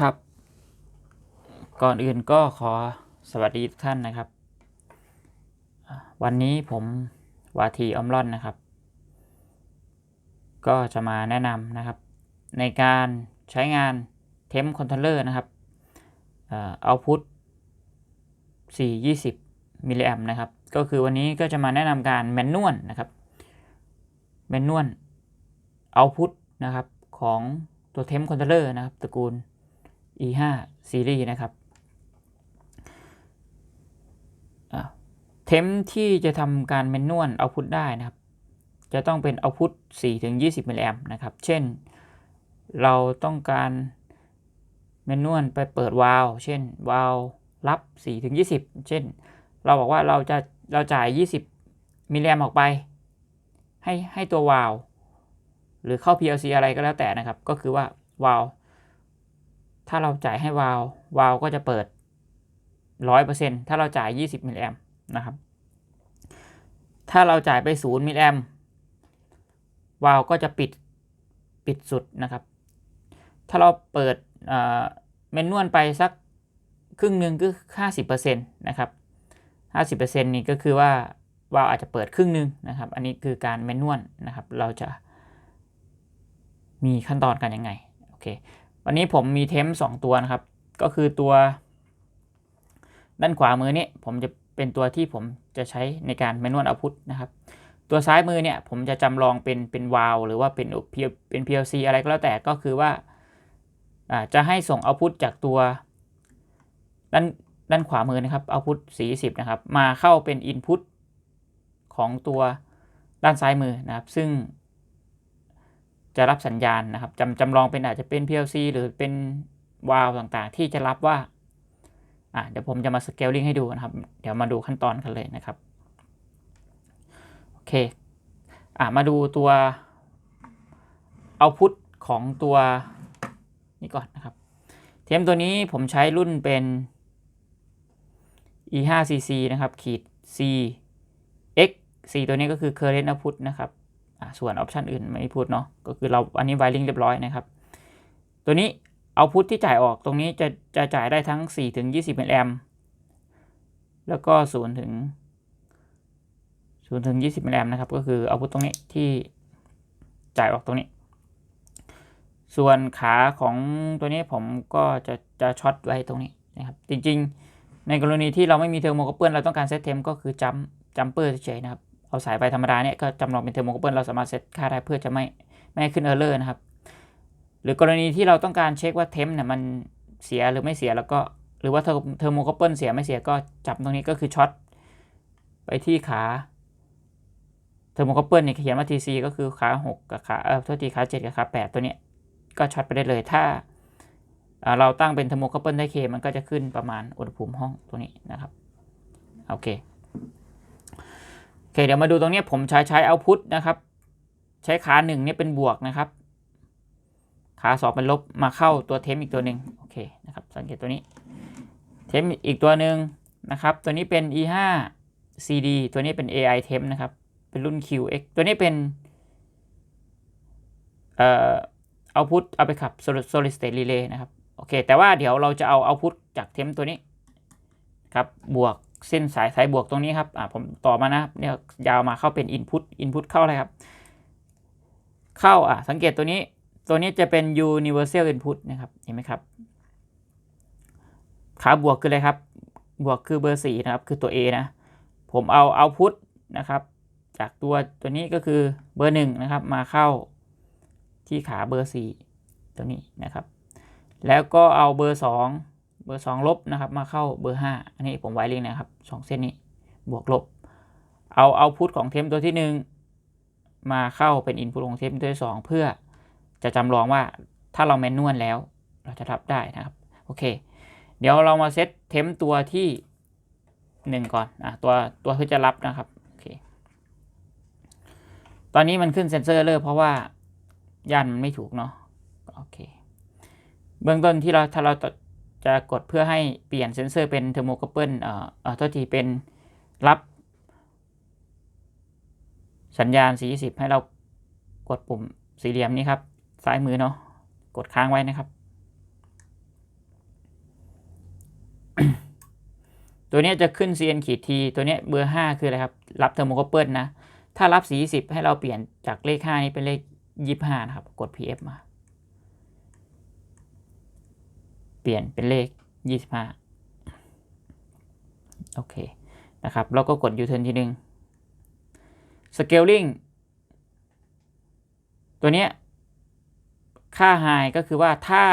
ครับ ก่อนอื่นก็ขอสวัสดีทุกท่านนะครับ วันนี้ผมวาทีออมร่อนนะครับ ก็จะมาแนะนำนะครับ ในการใช้งานเทมคอนโทรลเลอร์นะครับเอาพุท420มิลลิแอมนะครับ ก็คือวันนี้ก็จะมาแนะนำการแมนนวลนะครับ แมนนวลเอาพุทนะครับของตัวเทมคอนโทรลเลอร์นะครับตระกูล E5 ซีรีส์นะครับเทมที่จะทำการแมนนวลเอาพุทได้นะครับ จะต้องเป็นเอาพุท4ถึง20มิลลิแอมนะครับ เช่น เราต้องการแมนนวลไปเปิดวาล์วเช่นวาล์วรับ4ถึง20 เช่น เราบอกว่าเราจะเราจ่าย 20มิลลิแอมออกไป ให้ให้ตัววาล์วหรือเข้า PLC อะไรก็แล้วแต่นะครับ ก็คือว่าวาล์ว ถ้าเราจ่ายให้วาล์ววาล์วก็จะเปิด 100%ถ้าเราจ่าย 20มิลลิแอมนะครับ ถ้าเราจ่ายไป 0มิลลิแอมวาล์วก็จะปิดปิดสุดนะครับ ถ้าเราเปิดเมนนวลไปสักครึ่งหนึ่งก็50%นะครับ50%นี่ก็คือว่าวาล์วอาจจะเปิดครึ่งหนึ่งนะครับ อันนี้คือการแมนนวลนะครับ เราจะมีขั้นตอนกันยังไง โอเค วันนี้ผมมีเทมสองตัวนะครับ ก็คือตัว ด้านขวามือนี้ผมจะเป็นตัวที่ผมจะใช้ในการแมนนวลเอาพุทนะครับ ตัวซ้ายมือเนี่ยผมจะจำลองเป็นเป็นวาลหรือว่าเป็นเป็น PLC อะไรก็แล้วแต่ก็คือว่าจะให้ส่งเอาพุทจากตัวด้านด้านขวามือนะครับเอาพุทสีสิบนะครับ มาเข้าเป็นอินพุตของตัวด้านซ้ายมือนะครับ ซึ่ง จะรับสัญญาณนะครับจำจำลองเป็นอาจจะเป็น PLC หรือเป็นวาล์วต่างๆ ที่จะรับว่าอ่าเดี๋ยวผมจะมาสเกลลิงให้ดูนะครับ เดี๋ยวมาดูขั้นตอนกันเลยนะครับ โอเค อ่ามาดูตัวเอาพุทของตัวนี้ก่อนนะครับ เทมตัวนี้ผมใช้รุ่นเป็น e5cc นะครับ ขีด c x c ตัวนี้ก็คือ current output นะครับ ส่วนออปชันอื่นไม่พูดเนาะก็คือเราอันนี้ไวริงเรียบร้อยนะครับ ตัวนี้เอาพุทที่จ่ายออกตรงนี้จะจะจ่ายได้ทั้ง 4 ถึง 20มิลลิแอมแล้วก็ 0 ถึง 0 ถึง 20มิลลิแอมนะครับ ก็คือเอาพุทตรงนี้ที่จ่ายออกตรงนี้ ส่วนขาของตัวนี้ผมก็จะจะช็อตไว้ตรงนี้นะครับจริงๆ ในกรณีที่เราไม่มีเทอร์โมกเปิลเราต้องการเซตเทมก็คือจัมจัมเปอร์เฉยๆนะครับ เอาสายไฟธรรมดาเนี่ยก็จำลองเป็นเทอร์โมคาร์บอนเราสามารถเซตค่าได้เพื่อจะไม่ไม่ให้ขึ้นเออร์เลอร์นะครับ หรือกรณีที่เราต้องการเช็คว่าเทมเนี่ยมันเสียหรือไม่เสียแล้วก็หรือว่าเทอร์โมคาร์บอนเสียไม่เสียก็จับตรงนี้ก็คือช็อตไปที่ขาเทอร์โมคาร์บอนเนี่ยเขียนว่า TC ก็คือขา6กับขาเออโทษทีขา7กับขา8ตัวนี้ก็ช็อตไปได้เลยถ้าเราตั้งเป็นเทอร์โมคาร์บอนได้เคมันก็จะขึ้นประมาณอุณหภูมิห้องตัวนี้นะครับ โอเค เคเดี๋ยวมาดูตรงนี้ผมใช้ใช้เอาพุทนะครับ ใช้ขาหนึ่งนี่เป็นบวกนะครับ ขาสองเป็นลบมาเข้าตัวเทมอีกตัวหนึ่งโอเคนะครับสังเกตตัวนี้ เทมอีกตัวหนึ่งนะครับ ตัวนี้เป็น e5 cd ตัวนี้เป็น ai เทมนะครับ เป็นรุ่น qx ตัวนี้เป็นเอ่อเอาพุทเอาไปขับ solid state relay นะครับโอเค แต่ว่าเดี๋ยวเราจะเอาเอาพุทจากเทมตัวนี้ครับบวก เส้นสายสายบวกตรงนี้ครับอ่าผมต่อมานะเนี่ยยาวมาเข้าเป็น input input เข้าอะไรครับ เข้าอ่าสังเกตตัวนี้ตัวนี้จะเป็น universal input นะครับเห็นไหมครับ ขาบวกคืออะไรครับ บวกคือเบอร์สี่นะครับ คือตัว A นะ ผมเอา output นะครับ จากตัวตัวนี้ก็คือเบอร์หนึ่งนะครับ มาเข้าที่ขาเบอร์สี่ตัวนี้นะครับ แล้วก็เอาเบอร์สอง เบอร์ 2 ลบนะครับ มาเข้าเบอร์ 5 อันนี้ผมไว้เลยนะครับ 2 เส้นนี้บวกลบ เอาเอาพุทของเทมตัวที่ 1 มาเข้าเป็นอินพุตของเทมตัวที่ 2 เพื่อจะจำลองว่าถ้าเราแมนนวลแล้ว เราจะรับได้นะครับ โอเค เดี๋ยวเรามาเซตเทมตัวที่ 1 ก่อนอะตัวตัวที่จะรับนะครับโอเคตอนนี้มันขึ้นเซนเซอร์เลยเพราะว่าย่านมันไม่ถูกเนาะโอเค เบื้องต้นที่เราถ้าเรา จะกดเพื่อให้เปลี่ยนเซนเซอร์เป็นเทอร์โมคัพเปิลเอ่อเอ่อโทษทีเป็นรับ สัญญาณ40ให้เรากดปุ่มสี่เหลี่ยมนี้ครับ ซ้ายมือเนาะกดค้างไว้นะครับ ตัวนี้จะขึ้น cn ขีด t ตัวนี้เบอร์ 5 คืออะไรครับ รับเทอร์โมคอปเปิลนะ ถ้ารับสี10ให้เราเปลี่ยนจากเลข 5 นี้เป็นเลข 25 นะครับ กด pf มา เปลี่ยนเป็นเลข 25 โอเค นะครับ แล้วก็กด u-turn ทีหนึ่ง scaling ตัวเนี้ย ค่า high ก็คือว่าถ้า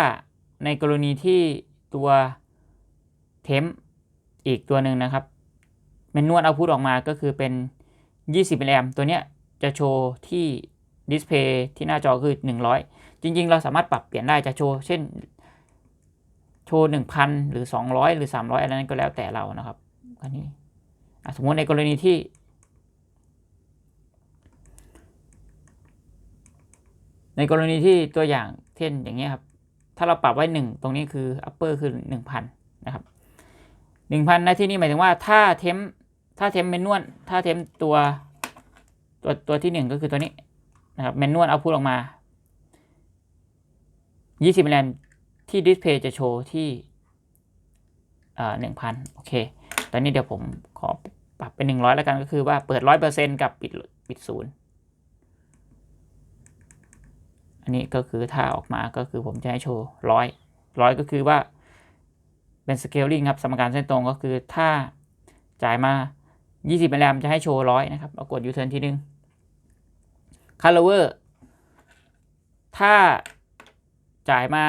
ในกรณีที่ตัว temp อีกตัวหนึ่งนะครับเมนนวลเอาพุทออกมาก็คือเป็น 20มิลลิแอมตัวเนี้ยจะโชว์ที่ดิสเพย์ที่หน้าจอคือ 100 จริง ๆ เราสามารถปรับเปลี่ยนได้จะโชว์เช่น โชว์1,000หรือ200หรือ300อยอะไรนั้นก็แล้วแต่เรานะครับอันนี้สมมติในกรณีที่ ในกรณีที่ตัวอย่างเช่นอย่างเงี้ยครับ ถ้าเราปรับไว้1ตรงนี้คือ upper คือ1,000นนะครับหนึ่งพันในที่นี้หมายถึงว่าถ้าเทมถ้าเทมเมนนวลถ้าเทมตัวตัวตัวที่หนึ่งก็คือตัวนี้นะครับเมนนวลเอาพูดออกมา 20มิลลิแอม ที่ดิสเพย์จะโชว์ที่หนึ่งพันโอเค ตอนนี้เดี๋ยวผมขอปรับเป็น100แล้วกันก็คือว่าเปิด100%กับปิดปิดศูนย์อันนี้ก็คือถ้าออกมาก็คือผมจะให้โชว์ร้อยร้อยก็คือว่าเป็น scaling ครับสมการเส้นตรงก็คือถ้าจ่ายมา 20มิลลิแอมจะให้โชว์ร้อยนะครับเอากด U-turn ทีนึง color ถ้าจ่ายมา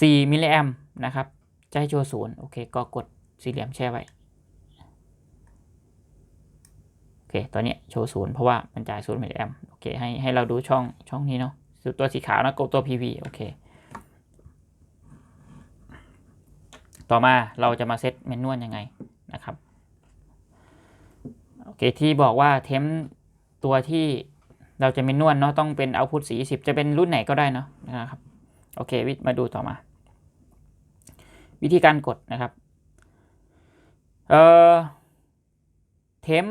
4มิลลิแอมนะครับจะให้โชว์ศูนย์โอเคก็กดสี่เหลี่ยมแช่ไว้โอเคตัวนี้โชว์ศูนย์เพราะว่ามันจ่ายศูนย์มิลลิแอมโอเคให้ให้เราดูช่องช่องนี้เนาะตัวสีขาวนะกดตัว PV โอเค ต่อมาเราจะมาเซตเมนนวลยังไงนะครับโอเคที่บอกว่าเทมตัวที่เราจะเมนนวลเนาะต้องเป็นเอาพุทสีสิบจะเป็นรุ่นไหนก็ได้เนาะนะครับ โอเควิมาดูต่อมา วิธีการกดนะครับเอ่อเทม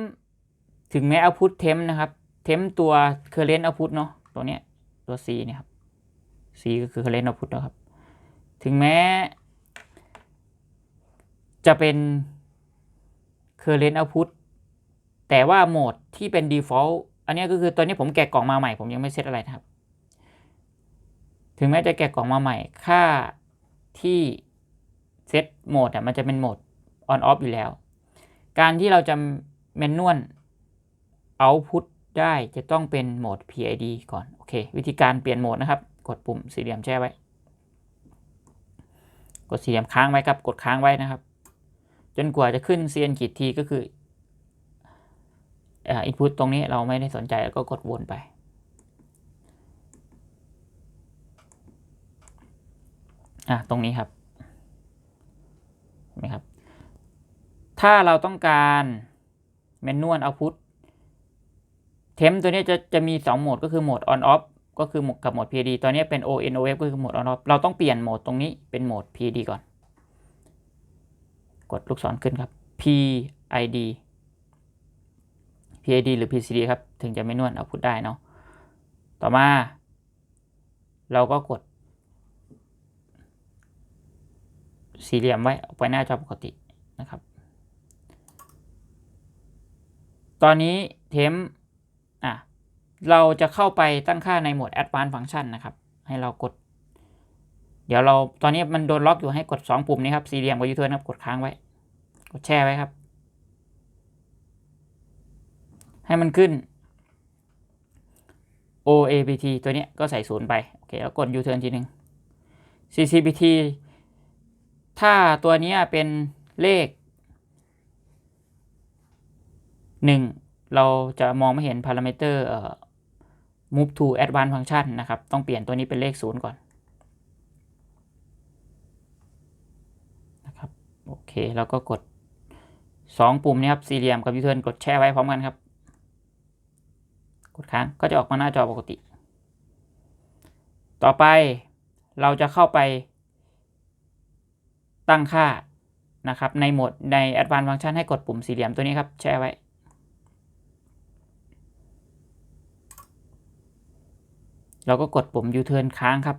ถึงแม้เอาพุทเทมนะครับ เทมตัวเคอร์เรนต์เอาพุทเนาะตัวเนี้ยตัว C เนี่ยครับ C ก็คือเคอร์เรนต์เอาพุทนะครับ ถึงแม้ จะเป็น current output แต่ว่าโหมดที่เป็น default อันนี้ก็คือตอนนี้ผมแกะกล่องมาใหม่ ผมยังไม่เซตอะไรนะครับ ถึงแม้จะแกะกล่องมาใหม่ ค่าที่เซตโหมดอะมันจะเป็นโหมด on off อยู่แล้ว การที่เราจะเมนนวล output ได้จะต้องเป็นโหมด PID ก่อน โอเค วิธีการเปลี่ยนโหมดนะครับ กดปุ่มสี่เหลี่ยมแช่ไว้ กดสี่เหลี่ยมค้างไว้ครับ กดค้างไว้นะครับ จนกว่าจะขึ้น cn ขีดทีก็คืออินพุตตรงนี้เราไม่ได้สนใจแล้วก็กดวนไป อะตรงนี้ครับเห็นไหมครับ ถ้าเราต้องการเมนนวลเอาพุทเทมตัวนี้จะจะมี 2 โหมดก็คือโหมด on off ก็คือกับโหมด pd ตัวนี้เป็น on off ก็คือโหมด on off เราต้องเปลี่ยนโหมดตรงนี้เป็นโหมด pd ก่อน กดลูกศรขึ้นครับ PID PID หรือ PCD ครับ ถึงจะไม่นวลเอาพุทได้เนาะ ต่อมา เราก็กด สี่เหลี่ยมไว้ออกไปหน้าจอปกตินะครับ ตอนนี้เทมอะเราจะเข้าไปตั้งค่าในโหมด Advanced Function นะครับ ให้เรากด เดี๋ยวเราตอนนี้มันโดนล็อกอยู่ให้กด 2 ปุ่มนี้ครับ สี่เหลี่ยมกับยูเทิร์นครับ กดค้างไว้ กดแช่ไว้ครับ ให้มันขึ้น OAPT ตัวนี้ก็ใส่ศูนย์ไป โอเค แล้วกด U-turn ทีหนึ่ง CCPT ถ้าตัวนี้เป็นเลข 1 เราจะมองไม่เห็นพารามิเตอร์ move to advanced function นะครับ ต้องเปลี่ยนตัวนี้เป็นเลข 0 ก่อนนะครับโอเค แล้วก็กดสองปุ่มนี้ครับ สี่เหลี่ยมกับยูเทิร์นกดแช่ไว้พร้อมกันครับ กดค้างก็จะออกมาหน้าจอปกติ ต่อไปเราจะเข้าไป ตั้งค่านะครับในโหมดใน Advanced Function ให้กดปุ่มสี่เหลี่ยมตัวนี้ครับ แช่ไว้ เราก็กดปุ่ม U-turn ค้างครับ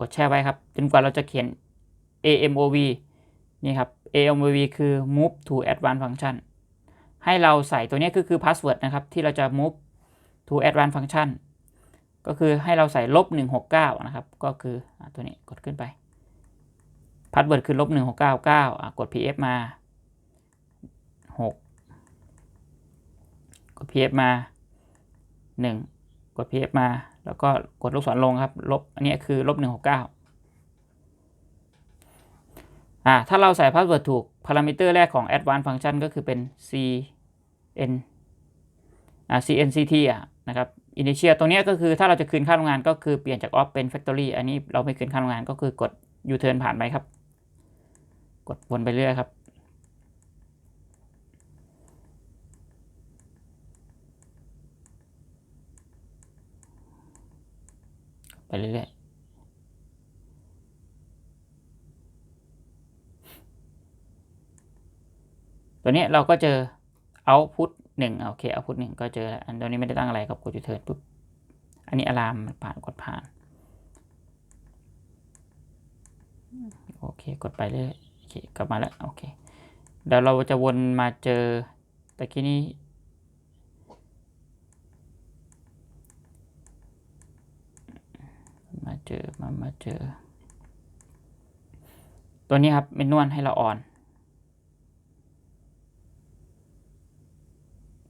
กดแช่ไว้ครับ จนกว่าเราจะเขียน AMOV นี่ครับ AMOV คือ move to advanced function ให้เราใส่ตัวนี้ก็คือ password นะครับ ที่เราจะ move to advanced function ก็คือให้เราใส่ลบ169 นะครับ ก็คือตัวนี้กดขึ้นไป password คือลบ1699อะกด pf มา6กด pf มา1กด pf มา แล้วก็กดลูกศรลงครับลบอันนี้คือลบ169อ่าถ้าเราใส่พาสเวิร์ดถูกพารามิเตอร์แรกของ advanced function ก็คือเป็น cn อ่า cnct อะนะครับ initial ตรงนี้ก็คือถ้าเราจะคืนค่าโรงงานก็คือเปลี่ยนจาก off เป็น factory อันนี้เราไม่คืนค่าโรงงานก็คือกด u turn ผ่านไปครับ กดวนไปเรื่อยครับ ไปเรื่อยๆตัวนี้เราก็เจอ output หนึ่งโอเค output หนึ่งก็เจอแล้วอันตัวนี้ไม่ได้ตั้งอะไรกับกด return ปุ๊บ อันนี้ alarm มันผ่านกดผ่าน โอเค กดไปเรื่อย เคกลับมาแล้วโอเคเดี๋ยวเราจะวนมาเจอตะกี้นี้มาเจอมามาเจอ ตัวนี้ครับเมนนวลให้เราออน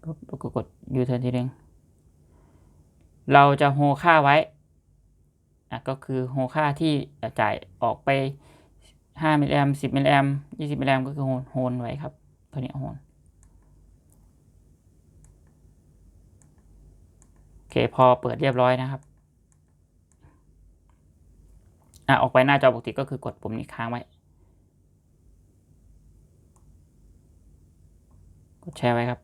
ปุ๊บก็กดยูเทิร์นทีนึงเราจะโฮค่าไว้อะก็คือโฮค่าที่จะจ่ายออกไป 5มิลลิแอม10มิลลิแอม20มิลลิแอมก็คือโฮนโฮนไว้ครับตัวนี้โฮนโอเคพอเปิดเรียบร้อยนะครับอะออกไปหน้าจอปกติก็คือกดปุ่มนี้ค้างไว้ กดแชร์ไว้ครับ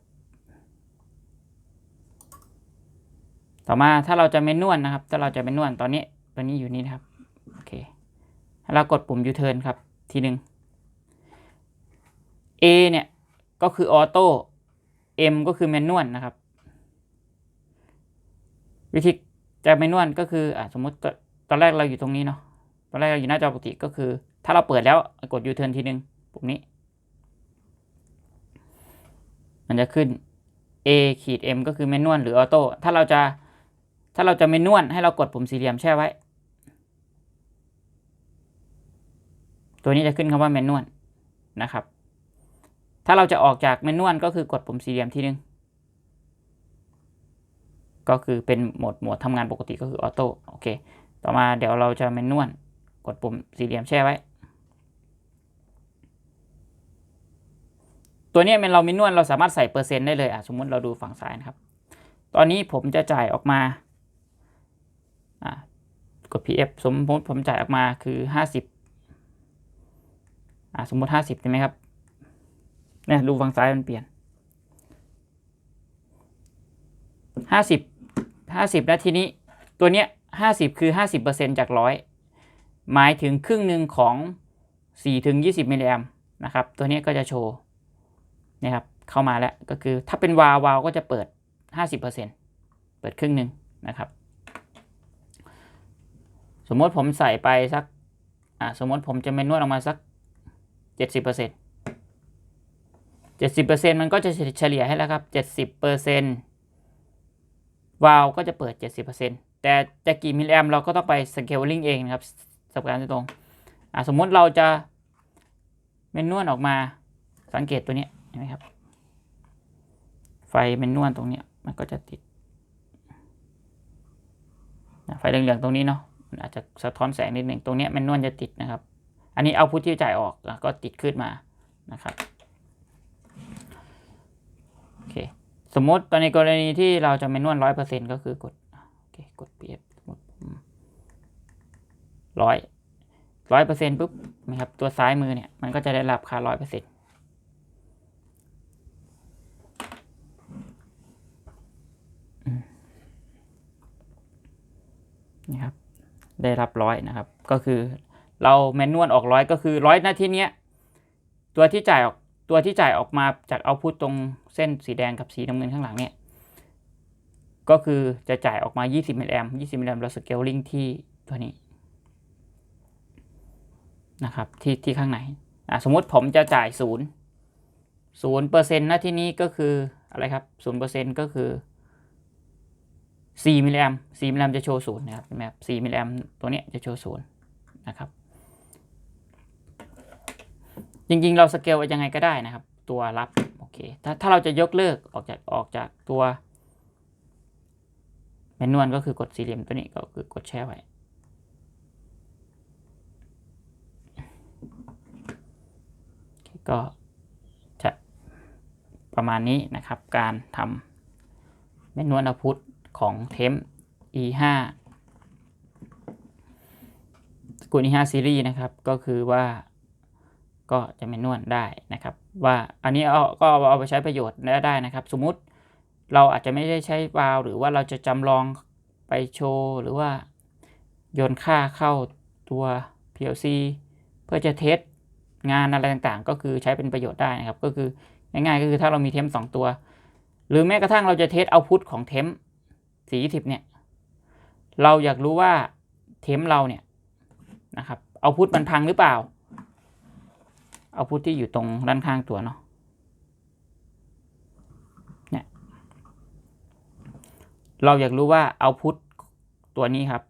ต่อมาถ้าเราจะเมนนวลนะครับ ถ้าเราจะเมนนวลตอนนี้ตัวนี้อยู่นี่นะครับ โอเค เรากดปุ่ม U-turn ครับทีหนึ่ง A เนี่ย ก็คือออโต้ M ก็คือแมนนวลนะครับ วิธีจะเมนนวลก็คืออะสมมติตอนแรกเราอยู่ตรงนี้เนาะตอนแรกเราอยู่หน้าจอปกติก็คือ ถ้าเราเปิดแล้วกด U-turn ทีหนึ่งปุ่มนี้ มันจะขึ้น A ขีด M ก็คือแมนนวลหรือออโต้ถ้าเราจะถ้าเราจะแมนนวลให้เรากดปุ่มสี่เหลี่ยมแช่ไว้ ตัวนี้จะขึ้นคำว่าแมนนวลนะครับ ถ้าเราจะออกจากแมนนวลก็คือกดปุ่มสี่เหลี่ยมทีนึงก็คือเป็นโหมดโหมดทำงานปกติก็คือออโต้โอเค ต่อมาเดี๋ยวเราจะแมนนวลกดปุ่มสี่เหลี่ยมแช่ไว้ ตัวนี้เป็นเรามินวลเราสามารถใส่เปอร์เซ็นต์ได้เลยอะสมมุติเราดูฝั่งซ้ายนะครับ ตอนนี้ผมจะจ่ายออกมาอะกด pf สมมติผมจ่ายออกมาคือห้า สิบอะสมมติห้าสิบใช่ไหมครับเนี่ยดูฝั่งซ้ายมันเปลี่ยนห้าสิบห้าสิบแล้วทีนี้ตัวเนี้ยห้าสิบคือห้าสิบเปอร์เซ็นจากร้อยหมายถึงครึ่งหนึ่งของสี่ถึงยี่สิบมิลลิแอมนะครับ ตัวนี้ก็จะโชว์นะครับเข้ามาแล้วก็คือถ้าเป็นวาววาวก็จะเปิด50%เปอร์เซ็นเปิดครึ่งหนึ่งนะครับ สมมติผมใส่ไปสักอ่าสมมติผมจะเมนนวดออกมาสัก 70% 70%มันก็จะเฉลี่ยให้แล้วครับ 70%วาล์วก็จะเปิด 70%แต่จะกี่มิลลิแอมเราก็ต้องไปสเกลลิงเองนะครับสับการตรงอ่าสมมติเราจะเมนนวดออกมาสังเกตตัวนี้เห็นไหมครับ ไฟเมนนวลตรงเนี้ยมันก็จะติด ไฟเหลืองๆตรงนี้เนาะมันอาจจะสะท้อนแสงนิดหนึ่งตรงเนี้ยเมนนวลจะติดนะครับ อันนี้เอาพุทที่จ่ายออกแล้วก็ติดขึ้นมานะครับโอเคสมมติตอนในกรณีที่เราจะเมนนวลร้อยเปอร์เซ็นก็คือกดโอเคกด pf สมมติร้อยร้อยเปอร์เซ็นปุ๊บนะครับตัวซ้ายมือเนี่ยมันก็จะได้รับค่าร้อยเปอร์เซ็นต์นี่ครับได้รับร้อยนะครับ ก็คือ เราแมนนวลออกร้อยก็คือร้อยนาทีเนี้ยตัวที่จ่ายออกตัวที่จ่ายออกมาจากเอาพุตตรงเส้นสีแดงกับสีน้ำเงินข้างหลังเนี่ยก็คือจะจ่ายออกมา 20มิลลิแอมป์20มิลลิแอมป์เราสเกลลิงที่ตัวนี้นะครับที่ที่ข้างในอะสมมุติผมจะจ่ายศูนย์ศูนย์เปอร์เซ็นต์นะที่นี้ก็คืออะไรครับศูนย์เปอร์เซ็นต์ก็คือสี่มิลลิแอมสี่มิลลิแอมป์จะโชว์ศูนย์นะครับเห็นไหมครับ4มิลลิแอมป์ตัวเนี้ยจะโชว์ศูนย์นะครับ จริงๆ เราสเกลยังไงก็ได้นะครับ ตัวรับโอเคถ้าถ้าเราจะยกเลิกออกจากออกจากตัวเมนวลก็คือกดสี่เหลี่ยมตัวนี้ก็คือกดแช่ไว้ก็จะประมาณนี้นะครับ การทำเมนวลอาพุทของเทม e5 สกุล e5 ซีรีส์นะครับ ก็คือว่า ก็จะเมนวลได้นะครับ ว่าอันนี้เอาก็เอาไปใช้ประโยชน์ได้นะครับ สมมุติเราอาจจะไม่ได้ใช้วาล์วหรือว่าเราจะจำลองไปโชว์หรือว่าโยนค่าเข้าตัว PLC เพื่อจะเทสงานอะไรต่างๆ ก็คือใช้เป็นประโยชน์ได้นะครับ ก็คือง่ายๆก็คือถ้าเรามีเทมสองตัว หรือแม้กระทั่งเราจะเทสเอาพุทของเทมสี่สิบเนี่ย เราอยากรู้ว่าเทมเราเนี่ยนะครับเอาพุทมันพังหรือเปล่า เอาพุทที่อยู่ตรงด้านข้างตัวเนาะเนี่ยเราอยากรู้ว่าเอาพุทตัวนี้ครับ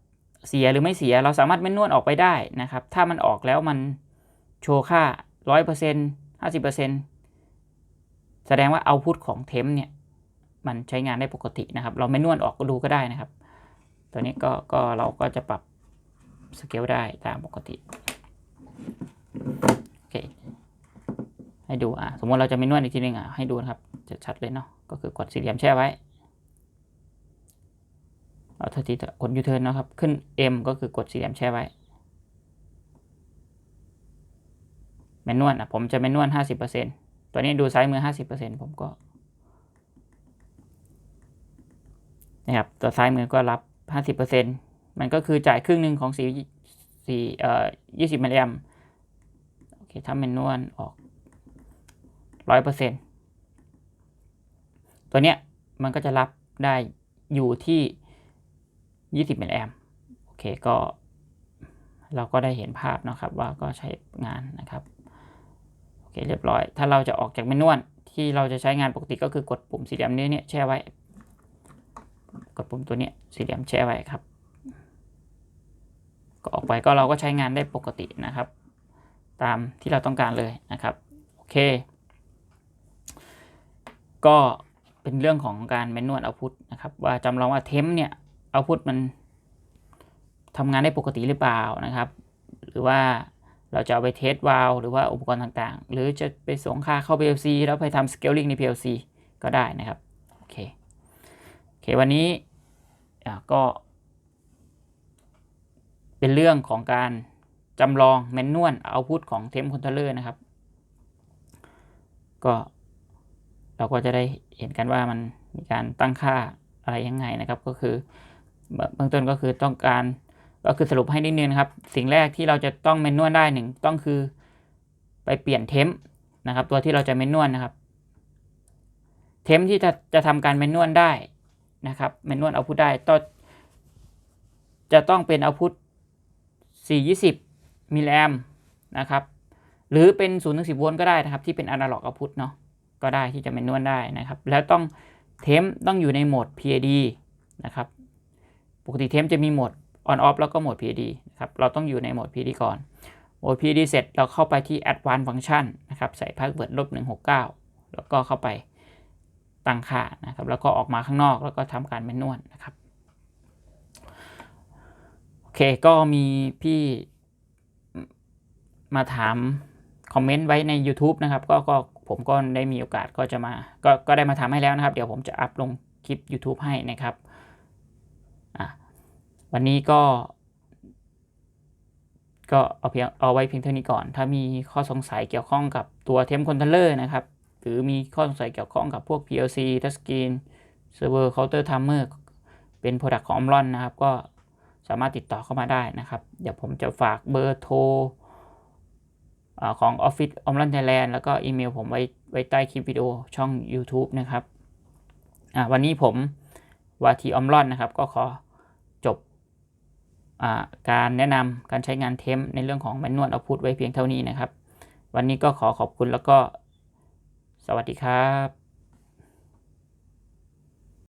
เสียหรือไม่เสียเราสามารถเม่นนวดออกไปได้นะครับ ถ้ามันออกแล้วมันโชว์ค่าร้อยเปอร์เซ็นห้าสิบเปอร์เซ็นแสดงว่าเอาพุทของเทมเนี่ยมันใช้งานได้ปกตินะครับ เราไม่นวดออกก็ดูก็ได้นะครับ ตัวนี้ก็ก็เราก็จะปรับสเกลได้ตามปกติ โอเค ให้ดูอะสมมติเราจะไม่นวดอีกทีนึงอะให้ดูนะครับจะชัดเลยเนาะก็คือกดสี่เหลี่ยมแช่ไว้เอาเท่าที่กดยูเทิร์นนะครับ ขึ้น M ก็คือกดสี่เหลี่ยมแช่ไว้แมนนวลอะผมจะแมนนวลห้าสิบเปอร์เซ็นตัวนี้ดูซ้ายมือห้าสิบเปอร์เซ็นผมก็นะครับตัวซ้ายมือก็รับห้าสิบเปอร์เซ็นมันก็คือจ่ายครึ่งหนึ่งของสี่สี่เอ่อยี่สิบมิลลิแอมโอเคถ้าแมนนวลออก ร้อยเปอร์เซ็นต์ตัวเนี้ยมันก็จะรับได้อยู่ที่ยี่สิบมิลลิแอมโอเคก็ เราก็ได้เห็นภาพนะครับว่าก็ใช้งานนะครับโอเคเรียบร้อย ถ้าเราจะออกจากเมนวลที่เราจะใช้งานปกติก็คือกดปุ่มสีเหลี่ยมนี้เนี่ยแช่ไว้ กดปุ่มตัวเนี้ยสีเหลี่ยมแช่ไว้ครับ ก็ออกไปก็เราก็ใช้งานได้ปกตินะครับ ตามที่เราต้องการเลยนะครับ โอเค ก็เป็นเรื่องของการเมนนวลเอาพุทนะครับ ว่าจำลองว่าเทมเนี่ยเอาพุทมันทำงานได้ปกติหรือเปล่านะครับ หรือว่าเราจะเอาไปเทสวาลหรือว่าอุปกรณ์ต่างๆ หรือจะไปส่งค่าเข้า PLC แล้วไปทำ scaling ใน PLC ก็ได้นะครับ โอเค โอเค วันนี้ก็ เป็นเรื่องของการจำลองแมนนวลเอาพุทของเทมคอนโทรลเลอร์นะครับ ก็ เราก็จะได้เห็นกันว่ามันมีการตั้งค่าอะไรยังไงนะครับ ก็คือเบื้องต้นก็คือต้องการก็คือสรุปให้นิดนึงนะครับ สิ่งแรกที่เราจะต้องเมนนวลได้หนึ่งต้องคือไปเปลี่ยนเทมนะครับ ตัวที่เราจะเมนนวลนะครับ เทมที่จะจะทำการเมนนวลได้นะครับเมนนวลเอาพุทได้ต้องจะต้องเป็นเอาพุท420มิลลิแอมนะครับ หรือเป็น0ถึง10โวลต์ก็ได้นะครับ ที่เป็นอนาล็อกเอาพุทเนาะ ก็ได้ที่จะเมนนวลได้นะครับ แล้วต้องเทมต้องอยู่ในโหมด PID นะครับ ปกติเทมจะมีโหมด on off แล้วก็โหมด P A D นะครับ เราต้องอยู่ในโหมด PD ก่อน โหมด PD เสร็จเราเข้าไปที่ advanced function นะครับ ใส่ password ลบ169 แล้วก็เข้าไปตั้งค่านะครับ แล้วก็ออกมาข้างนอกแล้วก็ทำการแมนนวลนะครับ โอเค ก็มีพี่มาถามคอมเมนต์ไว้ใน YouTube นะครับ ก็ก็ ผมก็ได้มีโอกาสก็จะมาก็ก็ได้มาทำให้แล้วนะครับ เดี๋ยวผมจะอัพลงคลิป YouTube ให้นะครับวันนี้ก็ ก็เอาเพียงเอาไว้เพียงเท่านี้ก่อน ถ้ามีข้อสงสัยเกี่ยวข้องกับตัวเทมคอนโทรลเลอร์นะครับ หรือมีข้อสงสัยเกี่ยวข้องกับพวก PLC Touchscreen Server Counter Timer เป็น Product ของ Omron นะครับ ก็สามารถติดต่อเข้ามาได้นะครับ เดี๋ยวผมจะฝากเบอร์โทร ของ Office o m l a n Thailand แล้วก็อีเมลผมไว้ไว้ใต้คลิปวิดีโอช่อง YouTube นะครับวันนี้ผมวาทีออมรอนนะครับ ก็ขอจบอการแนะนำการใช้งานเทมในเรื่องของแมนนวลเอาพุทไว้เพียงเท่านี้นะครับ วันนี้ก็ขอขอบคุณแล้วก็สวัสดีครับ